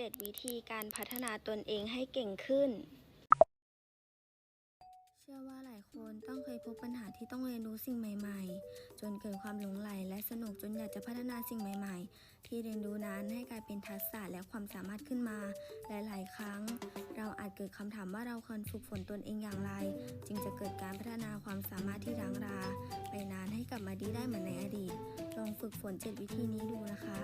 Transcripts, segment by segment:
7 วิธีการพัฒนาตนเองให้เก่งขึ้น เชื่อว่าหลายคนต้องเคยพบปัญหาที่ต้องเรียนรู้สิ่งใหม่ ๆ จนเกิดความหลงใหลและสนุกจนอยากจะพัฒนาสิ่งใหม่ ๆ ที่เรียนรู้นั้นให้กลายเป็นทักษะและความสามารถขึ้นมา หลายๆ ครั้ง เราอาจเกิดคำถามว่าเราควรฝึกฝนตนเองอย่างไร จึงจะเกิดการพัฒนาความสามารถที่ร้างรา ไปนานให้กลับมาดีได้เหมือนในอดีต ลองฝึกฝน 7 วิธีนี้ดูนะคะ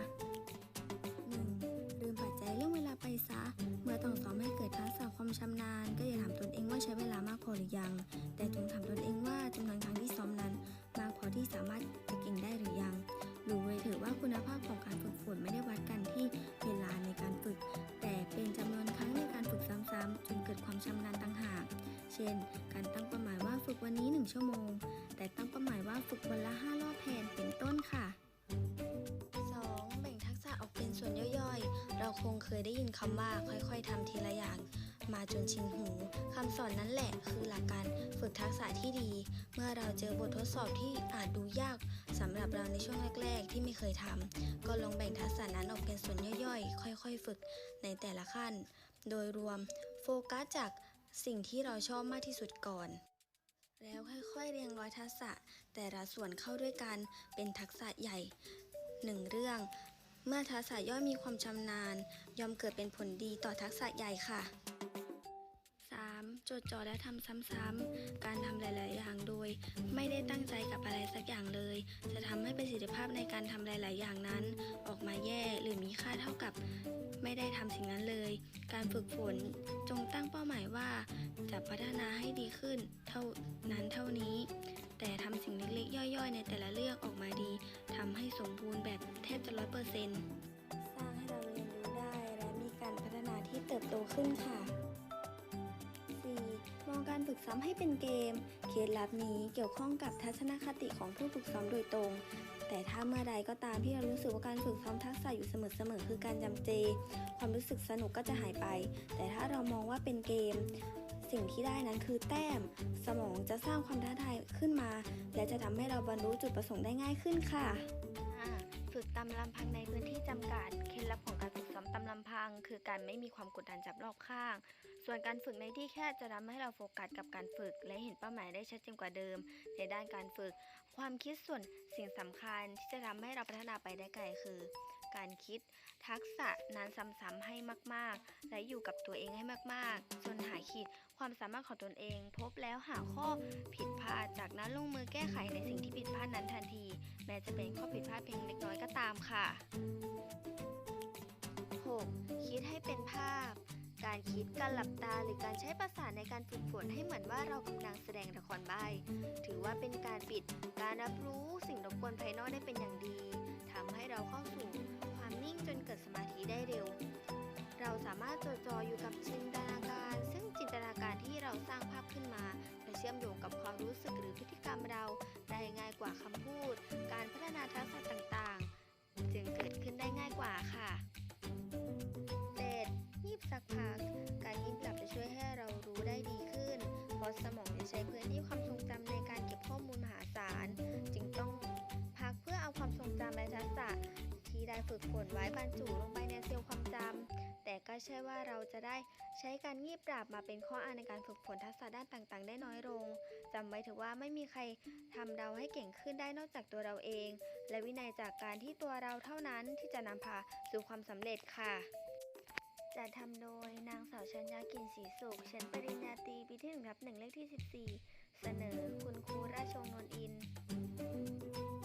จนเกิดความชำนาญต่างหาก เช่น การตั้งเป้าหมายว่าฝึกวันนี้ 1 ชั่วโมง แต่ตั้งเป้าหมายว่าฝึกวันละ 5 รอบแทนเป็นต้นค่ะ 2. แบ่งทักษะออกเป็นส่วนย่อยๆ เราคงเคยได้ยินคำว่าค่อยๆทำทีละอย่างมาจนชินหูคำสอนนั้นแหละคือหลักการฝึกทักษะที่ดี เมื่อเราเจอบททดสอบที่อาจดูยากสำหรับเราในช่วงแรก ๆ ที่ไม่เคยทำก็ลองแบ่งทักษะนั้นออกเป็นส่วนย่อยๆ ค่อย ๆ ฝึกในแต่ละขั้น โดยรวม โฟกัสจากสิ่งที่เราชอบมากที่สุดก่อน แล้วค่อยๆเรียงร้อยทักษะ แต่ละส่วนเข้าด้วยกันเป็นทักษะใหญ่หนึ่งเรื่อง เมื่อทักษะย่อยมีความชำนาญ ย่อมเกิดเป็นผลดีต่อทักษะใหญ่ค่ะ จดจ่อและทำซ้ำๆ การทำหลาย ๆ อย่างโดย ไม่ได้ตั้งใจกับอะไรสักอย่างเลย จะทำให้ประสิทธิภาพในการทำหลาย ๆ อย่างนั้น ออกมาแย่หรือมีค่าเท่ากับ ไม่ได้ทำสิ่งนั้นเลย การฝึกฝนจงตั้งเป้าหมายว่า จะพัฒนาให้ดีขึ้น เท่านั้นเท่านี้ แต่ทำสิ่งเล็ก ๆ ย่อย ๆ ในแต่ละเรื่องออกมาดีทำให้สมบูรณ์แบบแทบจะร้อยเปอร์เซ็นต์สร้างให้เราเรียนรู้ได้และมีการพัฒนาที่เติบโตขึ้นค่ะ มองการฝึกซ้ำให้เป็นเกม เคล็ดลับนี้เกี่ยวข้องกับทัศนคติของผู้ฝึกซ้อมโดยตรง แต่ถ้าเมื่อใดก็ตามที่เรารู้สึกว่าการฝึกซ้อมทักษะอยู่เสมอๆคือการจำเจ ความรู้สึกสนุกก็จะหายไป แต่ถ้าเรามองว่าเป็นเกม สิ่งที่ได้นั้นคือแต้ม สมองจะสร้างความท้าทายขึ้นมา และจะทำให้เราบรรลุจุดประสงค์ได้ง่ายขึ้นค่ะฝึกตามลำพังในพื้นที่จำกัด เคล็ดลับของการฝึกซ้อมตามลำพัง คือการไม่มีความกดดันจากรอบข้าง ส่วนการฝึกในที่แคบจะทำให้เราโฟกัสกับการฝึก และเห็นเป้าหมายได้ชัดเจนกว่าเดิม ในด้านการฝึก ความคิดส่วนสิ่งสำคัญที่จะทำให้เราพัฒนาไปได้ไกลคือ การคิด ทักษะนั้นซ้ำๆให้มากๆ และอยู่กับตัวเองให้มากๆส่วนหาขีดความสามารถของตนเอง พบแล้วหาข้อผิดพลาดจากนั้นลงมือแก้ไขในสิ่งที่ผิดพลาดนั้นทันที แม้จะเป็นข้อผิดพลาดเพียงเล็กน้อยก็ตามค่ะ 6. คิดให้เป็นภาพ การคิด การหลับตา หรือการใช้ประสาทในการฝึกฝนให้เหมือนว่าเรากำลังแสดงละครใบ ถือว่าเป็นการปิด การรับรู้สิ่งรบกวนภายนอกได้เป็นอย่างดีทำให้เราเข้าสู่ความนิ่งจนเกิดสมาธิได้เร็ว เราสามารถจดจ่ออยู่กับจินตนาการ ซึ่งจินตนาการที่เราสร้างภาพขึ้นมาจะเชื่อมโยงกับความรู้สึกหรือพฤติกรรมเราได้ง่ายกว่าคำพูด การพัฒนาทักษะต่างๆ จึงเกิดขึ้นได้ง่ายกว่าค่ะ สักพัก การงีบหลับจะช่วยให้เรารู้ได้ดีขึ้น เพราะสมองจะใช้พื้นที่ความทรงจำในการเก็บข้อมูลมหาศาล จึงต้องพักเพื่อเอาความทรงจำและทักษะที่ได้ฝึกฝนไว้บรรจุลงไปในเซลล์ความจำแต่ก็ใช่ว่าเราจะได้ใช้การงีบหลับมาเป็นข้ออ้างในการฝึกฝนทักษะด้านต่างๆ ได้น้อยลงจำไว้เถอะว่าไม่มีใครทำเราให้เก่งขึ้นได้นอกจากตัวเราเอง และวินัยจากการที่ตัวเราเท่านั้นที่จะนำพาสู่ความสำเร็จค่ะ จัดทำโดยนางสาวชัญญากินศรีสุขชิญปริญญาตรีปีที่หนึ่งรับหนึ่งเลขที่ 14 เสนอคุณครูราชวงศ์นนอิน